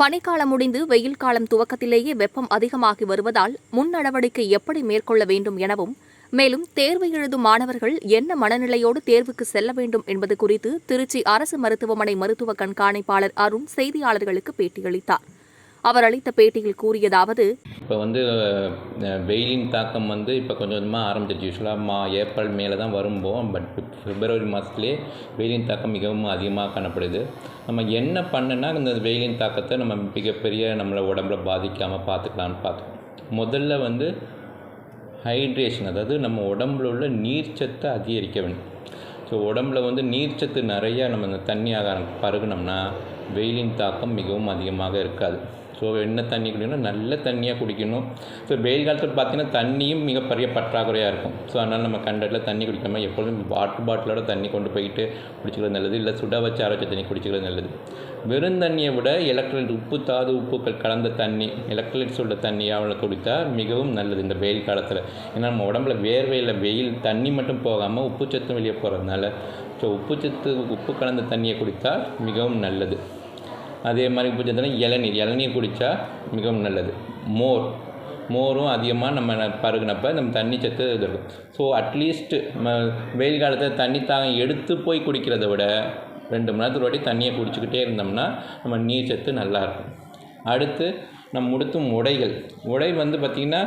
பனிக்காலம் முடிந்து வெயில் காலம் துவக்கத்திலேயே வெப்பம் அதிகமாகி வருவதால் முன் நடவடிக்கை எப்படி மேற்கொள்ள வேண்டும் எனவும் மேலும் தேர்வு எழுதும் மாணவர்கள் என்ன மனநிலையோடு தேர்வுக்கு செல்ல வேண்டும் என்பது குறித்து திருச்சி அரசு மருத்துவமனை மருத்துவ கண்காணிப்பாளர் அருண் செய்தியாளர்களுக்கு பேட்டியளித்தார். அவர் அளித்த பேட்டியில் கூறியதாவது இப்போ வந்து வெயிலின் தாக்கம் வந்து இப்போ கொஞ்சம் கொஞ்சமாக ஆரம்பிச்சிருச்சு. யூஸ்வலாக மா ஏப்ரல் மேலே தான் வரும்போம் பட் பிப்ரவரி மாதத்துலேயே வெயிலின் தாக்கம் மிகவும் அதிகமாக காணப்படுது. நம்ம என்ன பண்ணுனா இந்த வெயிலின் தாக்கத்தை நம்ம மிகப்பெரிய நம்மளை உடம்புல பாதிக்காமல் பார்த்துக்கலான்னு பார்த்தோம் முதல்ல வந்து ஹைட்ரேஷன் அதாவது நம்ம உடம்புல உள்ள நீர்ச்சத்தை அதிகரிக்க வேண்டும். ஸோ உடம்புல வந்து நீர்ச்சத்து நிறையா நம்ம இந்த தண்ணி ஆகாரம் பருகுனோம்னா வெயிலின் தாக்கம் மிகவும் அதிகமாக இருக்காது. ஸோ என்ன தண்ணி குடிக்கணும் நல்ல தண்ணியாக குடிக்கணும். ஸோ வெயில் காலத்தில் பார்த்தீங்கன்னா தண்ணியும் மிகப்பெரிய பற்றாக்குறையாக இருக்கும். ஸோ அதனால் நம்ம கண்டத்தில் தண்ணி குடிக்காமல் எப்பொழுதும் வாட்டர் பாட்டிலோட தண்ணி கொண்டு போயிட்டு குடிச்சிக்கிறது நல்லது. இல்லை சுட வச்சு அரைச்ச தண்ணி குடிச்சிக்கிறது நல்லது. வெறும் தண்ணியை விட எலக்ட்ரோலைட் உப்பு தாது உப்புக்கள் கலந்த தண்ணி எலக்ட்ரோலைட்ஸ் உள்ள தண்ணியாக குடித்தா மிகவும் நல்லது இந்த வெயில் காலத்தில். ஏன்னா நம்ம உடம்புல வேர்வையில் வெயில் தண்ணி மட்டும் போகாமல் உப்பு உப்புச்சத்தும் வெளியே போகிறதுனால ஸோ உப்பு சத்து உப்பு கலந்த தண்ணியை குடித்தா மிகவும் நல்லது. அதே மாதிரி பிடிச்சதுன்னா இளநீர். இளநீர் குடித்தா மிகவும் நல்லது. மோர். மோரும் அதிகமாக நம்ம பருகினப்ப நம்ம தண்ணி சத்து இது இருக்கும் ஸோ அட்லீஸ்ட் நம்ம வெயில் காலத்தில் தண்ணி தாகம் எடுத்து போய் குடிக்கிறத விட ரெண்டு மணி நேரத்துக்கு ஒரு வாட்டி தண்ணியை குடிச்சிக்கிட்டே இருந்தோம்னா நம்ம நீர் சத்து நல்லாயிருக்கும் அடுத்து நம்ம உடுத்தும் உடைகள். உடை வந்து பார்த்திங்கன்னா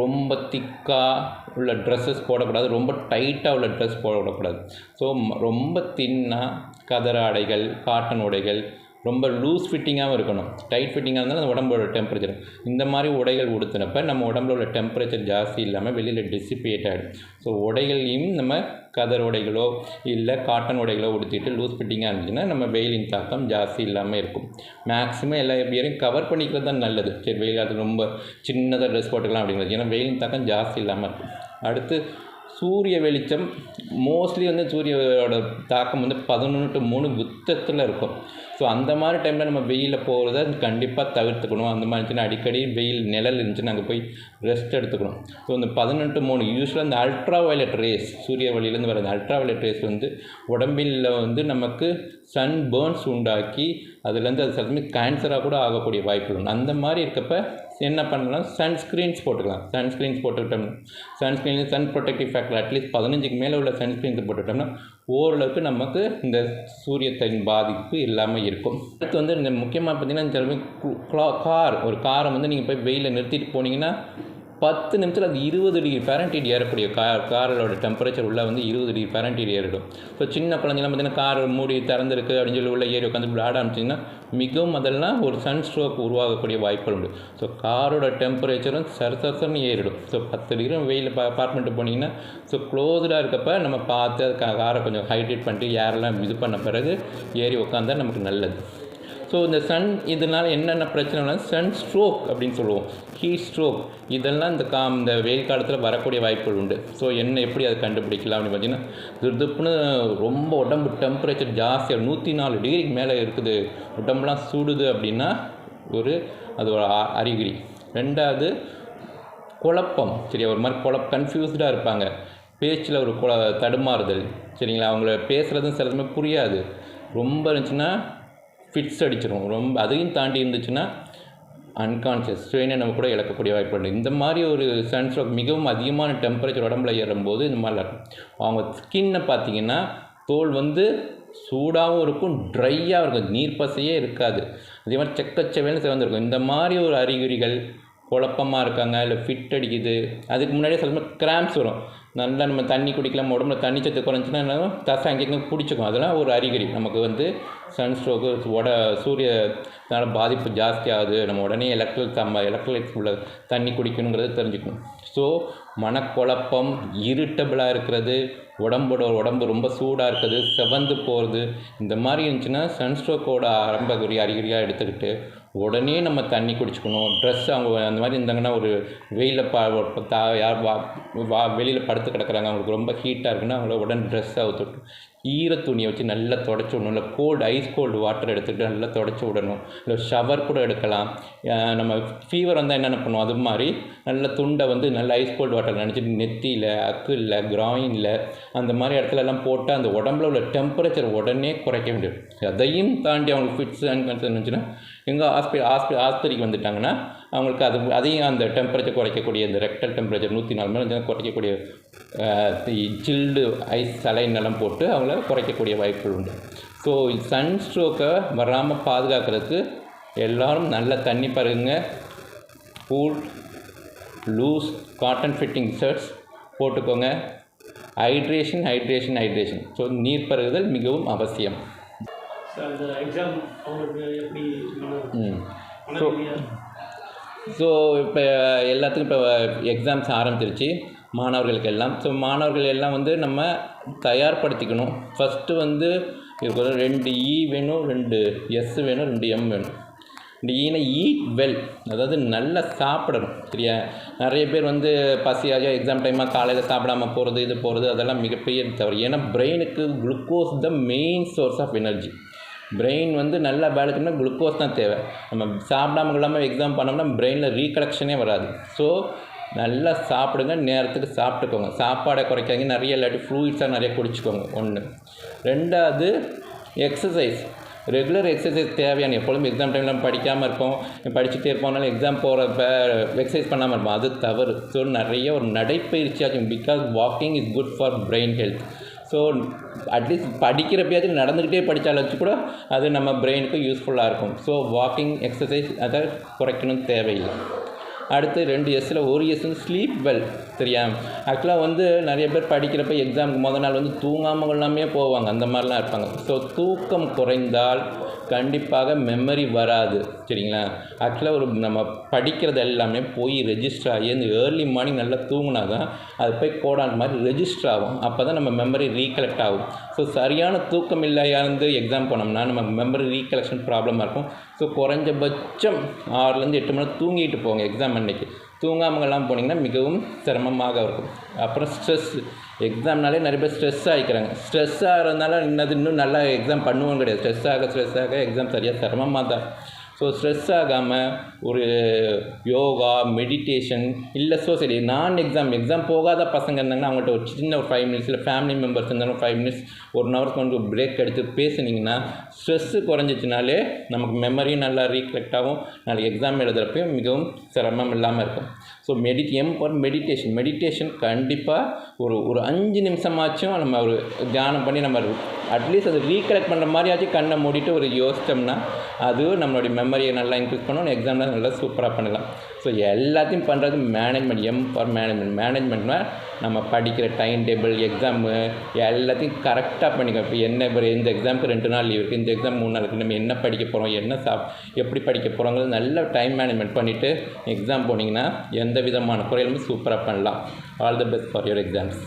ரொம்ப திக்காக உள்ள ட்ரெஸ்ஸஸ் போடக்கூடாது. ரொம்ப டைட்டாக உள்ள ட்ரெஸ் போடக்கூடாது. ஸோ ரொம்ப தின்னாக கதர ஆடைகள் காட்டன் உடைகள் ரொம்ப லூஸ் ஃபிட்டிங்காகவும் இருக்கணும். டைட் ஃபிட்டிங்காக இருந்தாலும் அந்த உடம்போட டெம்பரேச்சர் இந்த மாதிரி உடைகள் உடுத்தினப்ப நம்ம உடம்புல உள்ள டெம்பரேச்சர் ஜாஸ்தி இல்லாமல் வெளியில் டிசிபேட் ஆகிடும் ஸோ உடைகளையும் நம்ம கதர் உடைகளோ இல்லை காட்டன் உடைகளோ உடுத்திட்டு லூஸ் ஃபிட்டிங்காக இருந்துச்சுன்னா நம்ம வெயிலின் தாக்கம் ஜாஸ்தி இல்லாமல் இருக்கும். மேக்ஸிமம் எல்லா பேரையும் கவர் பண்ணிக்கிறது தான் நல்லது. சரி வெயில் காலத்தில் ரொம்ப சின்னதாக ட்ரெஸ் போட்டுக்கலாம் அப்படிங்கிறது. ஏன்னா வெயிலின் தாக்கம் ஜாஸ்தி இல்லாமல் இருக்கும். அடுத்து சூரிய வெளிச்சம். மோஸ்ட்லி வந்து சூரியோட தாக்கம் வந்து பதினொன்று டு மூணு உச்சத்தில் இருக்கும். ஸோ அந்த மாதிரி டைமில் நம்ம வெயிலில் போகிறத கண்டிப்பாக தவிர்த்துக்கணும். அந்த மாதிரி இருந்துச்சுன்னா அடிக்கடி வெயில் நிழல் இருந்துச்சுன்னா அங்கே போய் ரெஸ்ட் எடுத்துக்கணும். ஸோ இந்த பதினெட்டு மூணு யூஸ்வலாக இந்த அல்ட்ரா வயலட் ரேஸ் சூரிய வழியிலேருந்து வர இந்த அல்ட்ரா வயலட் ரேஸ் வந்து உடம்பில் வந்து நமக்கு சன் பேர்ன்ஸ் உண்டாக்கி அதுலேருந்து அது சில கேன்சராக கூட ஆகக்கூடிய வாய்ப்பு உண்டு. அந்த மாதிரி இருக்கப்ப என்ன பண்ணலாம்? சன்ஸ்க்ரீன்ஸ் போட்டுக்கலாம். Sunscreens போட்டுக்கிட்டோம்னா sunscreen sun protective factor at least பதினஞ்சுக்கு மேலே உள்ள சன்ஸ்க்ரீன்ஸ் போட்டுக்கிட்டோம்னா ஓரளவுக்கு நமக்கு இந்த சூரியத்தின் பாதிப்பு இல்லாமல் இருக்கும். அடுத்து வந்து இந்த முக்கியமாக பார்த்தீங்கன்னா இந்த கார் ஒரு காரை வந்து நீங்கள் போய் வெயிலில் நிறுத்திட்டு போனீங்கன்னா பத்து நிமிஷத்தில் அது இருபது டிகிரி ஃபேரன்டீட் ஏறக்கூடிய கார் காரோட டெம்பரேச்சர் உள்ளே வந்து இருபது டிகிரி ஃபேரன்டீட் ஏறிடும். ஸோ சின்ன குழந்தைங்களாம் பார்த்தீங்கன்னா கார் மூடி திறந்துருக்கு அப்படின்னு சொல்லி உள்ளே ஏறி உட்காந்து விளையாட ஆரம்பிச்சிங்கன்னா மிகவும் அதெல்லாம் ஒரு சன் ஸ்ட்ரோக் உருவாகக்கூடிய வாய்ப்புகள் உண்டு. ஸோ காரோட டெம்பரேச்சரும் சரசரன்னு ஏறிடும். ஸோ பத்து டிகிரி வெயில் அப்பார்ட்மெண்ட்டு போனீங்கன்னா ஸோ க்ளோஸ்டாக இருக்கப்ப நம்ம பார்த்து அது கா- காரை கொஞ்சம் ஹைட்ரேட் பண்ணிட்டு ஏரெல்லாம் இது பண்ண பிறகு ஏறி உட்காந்தா நமக்கு நல்லது. ஸோ இந்த சன் இதனால் என்னென்ன பிரச்சனைனா சன் ஸ்ட்ரோக் அப்படின்னு சொல்லுவோம். ஹீட் ஸ்ட்ரோக் இதெல்லாம் இந்த கா இந்த வெயில் காலத்தில் வரக்கூடிய வாய்ப்புகள் உண்டு. ஸோ என்ன எப்படி அதை கண்டுபிடிக்கலாம் அப்படின்னு பார்த்தீங்கன்னா துர்துப்புன்னு ரொம்ப உடம்பு டெம்பரேச்சர் ஜாஸ்தியாக நூற்றி நாலு டிகிரிக்கு மேலே இருக்குது. உடம்புலாம் சூடுது அப்படின்னா ஒரு அது ஒரு அ- அறிகுறி. ரெண்டாவது குழப்பம். சரியா ஒரு மாதிரி குழப்ப கன்ஃபியூஸ்டாக இருப்பாங்க. பேச்சில் ஒரு குழ தடுமாறுதல். சரிங்களா? அவங்கள பேசுகிறதும் சில சமயம் புரியாது. ரொம்ப இருந்துச்சுன்னா ஃபிட்ஸ் அடிச்சிடும் ரொம்ப அதையும் தாண்டி இருந்துச்சுன்னா அன்கான்ஷியஸ் ஸ்ட்ரெயினை நம்ம கூட இழக்கக்கூடிய வாய்ப்பு உண்டு. இந்த மாதிரி ஒரு சன்ஸ்ட்ரோக் மிகவும் அதிகமான டெம்பரேச்சர் உடம்புல ஏறும்போது இந்த மாதிரிலாம் இருக்கும். அவங்க ஸ்கின்னை பார்த்தீங்கன்னா தோல் வந்து சூடாகவும் இருக்கும் ட்ரையாக இருக்கும். நீர் பசையே இருக்காது. அதே மாதிரி செக்கச்சவேன்னு சிவந்திருக்கும் இந்த மாதிரி ஒரு அறிகுறிகள் குழப்பமாக இருக்காங்க இல்லை ஃபிட் அடிக்குது அதுக்கு முன்னாடியே சில கிராம்ஸ் வரும். நல்லா நம்ம தண்ணி குடிக்கலாம் உடம்புல தண்ணி சத்து குறைஞ்சுன்னா தசை அங்கேயும் பிடிச்சிக்கும் அதெல்லாம் ஒரு அறிகுறி. நமக்கு வந்து சன்ஸ்ட்ரோக்கு உட சூரியனால பாதிப்பு ஜாஸ்தி ஆகுது. நம்ம உடனே எலக்ட்ரிக் தம்ம எலக்ட்ரலைட்ஸ் உள்ள தண்ணி குடிக்கணுங்கிறத தெரிஞ்சுக்கணும். ஸோ மனக்குழப்பம் இரிட்டபிளாக இருக்கிறது. உடம்போட உடம்பு ரொம்ப சூடாக இருக்குது. செவந்து போகிறது இந்த மாதிரி இருந்துச்சுன்னா சன்ஸ்ட்ரோக்கோட ஆரம்பகுறி அறிகுறியாக எடுத்துக்கிட்டு உடனே நம்ம தண்ணி குடிச்சுக்கணும். ட்ரெஸ் அவங்க அந்த மாதிரி இருந்தாங்கன்னா ஒரு வெயிலில் பா தா யார் வா வா வெளியில் படுத்து கிடக்குறாங்க. அவங்களுக்கு ரொம்ப ஹீட்டாக இருக்குன்னா அவங்கள உடனே ட்ரெஸ் அவுத்துட்டு ஈர துணியை வச்சு நல்லா தொடச்சி விடணும். இல்லை கோல்டு ஐஸ் கோல்டு வாட்டர் எடுத்துகிட்டு நல்லா தொடச்சி விடணும். இல்லை ஷவர் கூட எடுக்கலாம். நம்ம ஃபீவர் வந்தால் என்னென்ன பண்ணுவோம்? அது மாதிரி நல்ல துண்டை வந்து நல்ல ஐஸ் கோல்டு வாட்டர் நினச்சிட்டு நெத்தியில் அக்கில் கிராயினில் அந்த மாதிரி இடத்துல எல்லாம் போட்டால் அந்த உடம்புல உள்ள டெம்பரேச்சர் உடனே குறைக்க வேண்டியது. அதையும் தாண்டி அவங்களுக்கு ஃபிட்ஸ் அண்ட் கன்சர்ன் இருந்துச்சுன்னா எங்கள் ஹாஸ்பிட்டல் ஹாஸ்பி ஆஸ்பத்திரிக்கு வந்துட்டாங்கன்னா அவங்களுக்கு அது அதையும் அந்த டெம்பரேச்சர் குறைக்கக்கூடிய இந்த ரெக்டல் டெம்பரேச்சர் நூற்றி நாலு மணி நேரம் குறைக்கக்கூடிய சில்டு ஐஸ் சலைன் எல்லாம் போட்டு அவங்கள குறைக்கக்கூடிய வாய்ப்புகள் உண்டு. ஸோ சன் ஸ்ட்ரோக்கை வராமல் பாதுகாக்கிறதுக்கு எல்லாரும் நல்ல தண்ணி பருகுங்க. Cool loose cotton fitting shirts போட்டுக்கோங்க. ஹைட்ரேஷன் ஹைட்ரேஷன் ஹைட்ரேஷன் ஸோ நீர் பருகுதல் மிகவும் அவசியம். ஸோ ஸோ இப்போ எல்லாத்துக்கும் இப்போ எக்ஸாம்ஸ் ஆரம்பிச்சிருச்சு மாணவர்களுக்கு எல்லாம் ஸோ மாணவர்கள் எல்லாம் வந்து நம்ம தயார்படுத்திக்கணும். ஃபஸ்ட்டு வந்து ரெண்டு இ வேணும் ரெண்டு எஸ் வேணும் ரெண்டு எம் வேணும். இந்த ஈனை ஈட் வெல் அதாவது நல்லா சாப்பிடணும் சரியா? நிறைய பேர் வந்து பசியாக எக்ஸாம் டைமாக காலையில் சாப்பிடாம போகிறது இது போகிறது அதெல்லாம் மிகப்பெரிய தவறு. ஏன்னா பிரெயினுக்கு glucose the main source of energy brain வந்து நல்லா வேலை குளுக்கோஸ் தான் தேவை. நம்ம சாப்பிடாம இல்லாமல் எக்ஸாம் பண்ணோம்னா பிரெயினில் ரீகலெக்ஷனே வராது. ஸோ நல்லா சாப்பிடுங்க நேரத்துக்கு சாப்பிட்டுக்கோங்க. சாப்பாடை குறைக்காதீங்க. நிறைய இல்லாட்டி ஃப்ளூயிட்ஸாக நிறைய குடிச்சுக்கோங்க. ஒன்று ரெண்டாவது எக்ஸசைஸ் ரெகுலர் எக்ஸசைஸ் தேவையான எப்பொழுதும் எக்ஸாம் டைமில் படிக்காமல் இருப்போம். படிச்சுட்டே இருப்போம்னாலும் எக்ஸாம் போகிறப்ப எக்ஸசைஸ் பண்ணாமல் இருப்போம். அது தவறு. ஸோ நிறைய ஒரு நடைப்பயிற்சியாகும் because walking is good for brain health so at least படிக்கிறப்பயாச்சும் நடந்துக்கிட்டே படித்தாலும் கூட அது நம்ம பிரெயினுக்கு யூஸ்ஃபுல்லாக இருக்கும். ஸோ வாக்கிங் எக்ஸசைஸ் அதை குறைக்கணும் தேவையில்லை. அடுத்து ரெண்டு எஸ்ஸில் ஒரு எஸ் வந்து ஸ்லீப் வெல் சரியா? ஆக்சுவலாக வந்து நிறைய பேர் படிக்கிறப்ப எக்ஸாமுக்கு முதல் நாள் வந்து தூங்காமல் எல்லாமே போவாங்க. அந்த மாதிரிலாம் இருப்பாங்க. ஸோ தூக்கம் குறைந்தால் கண்டிப்பாக மெமரி வராது. சரிங்களா? ஆக்சுவலாக ஒரு நம்ம படிக்கிறது எல்லாமே போய் ரெஜிஸ்டர் ஆகி இந்த ஏர்லி மார்னிங் நல்லா தூங்கினா தான் அது போய் கோடான் மாதிரி ரெஜிஸ்டர் ஆகும். அப்போ தான் நம்ம மெமரி ரீகலெக்ட் ஆகும். ஸோ சரியான தூக்கம் இருந்து எக்ஸாம் போனோம்னா நம்ம மெமரி ரீகலெக்ஷன் ப்ராப்ளமாக இருக்கும். ஸோ குறைஞ்சபட்சம் ஆறுலேருந்து எட்டு மணி நேரம் தூங்கிட்டு போங்க எக்ஸாம் அன்னைக்கு. தூங்காமலாம் போனீங்கன்னா மிகவும் சிரமமாக இருக்கும். அப்புறம் ஸ்ட்ரெஸ் எக்ஸாம்னாலே நிறைய பேர் ஸ்ட்ரெஸ் ஆகிக்கிறாங்க ஸ்ட்ரெஸ் ஆகிறதுனால இன்னது இன்னும் நல்லா எக்ஸாம் பண்ணுவோம் கிடையாது. ஸ்ட்ரெஸ் ஆக ஸ்ட்ரெஸ் ஆக எக்ஸாம் சரியாக சிரமமாக தான். ஸோ ஸ்ட்ரெஸ் ஆகாமல் ஒரு யோகா மெடிடேஷன் இல்லை ஸோ சரி நான் எக்ஸாம் எக்ஸாம் போகாத பசங்க இருந்தாங்கன்னா அவங்கள்ட்ட ஒரு சின்ன ஒரு ஃபைவ் மினிட்ஸ் இல்லை ஃபேமிலி மெம்பர்ஸ் இருந்தாலும் ஃபைவ் மினிட்ஸ் ஒரு ஹவர்ஸ் கொஞ்சம் பிரேக் எடுத்து பேசுனீங்கன்னா ஸ்ட்ரெஸ்ஸு குறைஞ்சிச்சினாலே நமக்கு மெமரியும் நல்லா ரீகலெக்ட் ஆகும். நாளைக்கு எக்ஸாம் எழுதுகிறப்பையும் மிகவும் சிரமம் இல்லாமல் இருக்கும். ஸோ மெடி எம் ஃபார் மெடிடேஷன் மெடிடேஷன் கண்டிப்பாக ஒரு ஒரு அஞ்சு நிமிஷமாச்சும் நம்ம ஒரு தியானம் பண்ணி நம்ம அட்லீஸ்ட் அது ரீகலெக்ட் பண்ணுற மாதிரியாச்சும் கண்ணை மூடிட்டு ஒரு யோசித்தோம்னா அதுவும் நம்மளுடைய மெமரியை நல்லா இன்க்ரீஸ் பண்ணணும் எக்ஸாமில் நல்லா சூப்பராக பண்ணலாம் ஸோ எல்லாத்தையும் பண்ணுறது மேனேஜ்மெண்ட் எம் ஃபார் மேனேஜ்மெண்ட் மேனேஜ்மெண்ட்னா நம்ம படிக்கிற டைம் டேபிள் எக்ஸாமு எல்லாத்தையும் கரெக்டாக பண்ணிக்கணும். இப்போ என்ன இப்போ இந்த எக்ஸாமுக்கு ரெண்டு நாள் லீவ் இருக்குது இந்த எக்ஸாம் மூணு நாள் இருக்குது நம்ம என்ன படிக்க போகிறோம் என்ன சாப் எப்படி படிக்க போகிறோங்கிறது நல்ல டைம் மேனேஜ்மெண்ட் பண்ணிவிட்டு எக்ஸாம் போனீங்கன்னா எந்த விதமான குறையிலுமே சூப்பராக பண்ணலாம். All the best for your exams